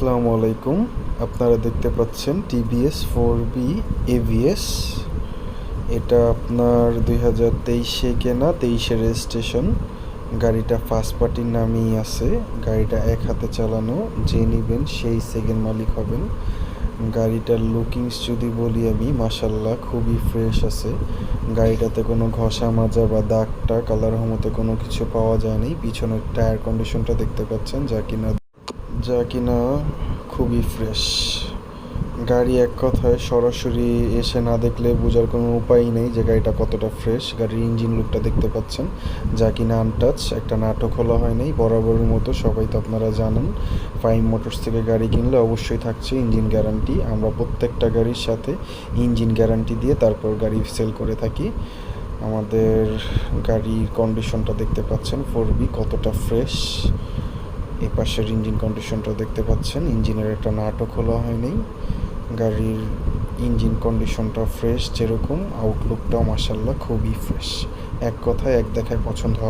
আসসালামু আলাইকুম। আপনারা দেখতে পাচ্ছেন টিভিএস ফোর বি এভিএস। এটা আপনার দুই হাজার তেইশে কেনা, তেইশে রেজিস্ট্রেশন। গাড়িটা ফার্স্ট পার্টির নামেই আছে। গাড়িটা এক হাতে চালানো, যে নেবেন সেই সেকেন্ড মালিক হবেন। গাড়িটার লুকিংস যদি বলি আমি মাসাল্লাহ খুবই ফ্রেশ আছে। গাড়িটাতে কোনো ঘষা মাজা বা দাগটা কালার হোমোতে কোনো কিছু পাওয়া যায়নি। পিছনের টায়ার কন্ডিশনটা দেখতে পাচ্ছেন, যা কিনা যা কিনা খুবই ফ্রেশ গাড়ি এক কথায় সরাসরি এসে না দেখলে বোঝার কোনো উপায় নেই যে গাড়িটা কতটা ফ্রেশ গাড়ির ইঞ্জিন লুকটা দেখতে পাচ্ছেন। যা কিনা আনটাচ একটা নাটক খোলা হয় নাই বরাবরের মতো সবাই তো আপনারা জানেন। ফাইম মোটরস থেকে গাড়ি কিনলে অবশ্যই থাকছে ইঞ্জিন গ্যারান্টি আমরা প্রত্যেকটা গাড়ির সাথে ইঞ্জিন গ্যারান্টি দিয়ে তারপর গাড়ি সেল করে থাকি। আমাদের গাড়ির কন্ডিশনটা দেখতে পাচ্ছেন ফোর বি কতটা ফ্রেশ এই পাশের ইঞ্জিন কন্ডিশনটা দেখতে পাচ্ছেন। ইঞ্জিনের একটা নাটও খোলা হয়নি। গাড়ির ইঞ্জিন কন্ডিশনটা ফ্রেশ যেরকম। আউটলুকটাও মাসাল্লাহ খুবই ফ্রেশ এক কথায় এক দেখায় পছন্দ হওয়ার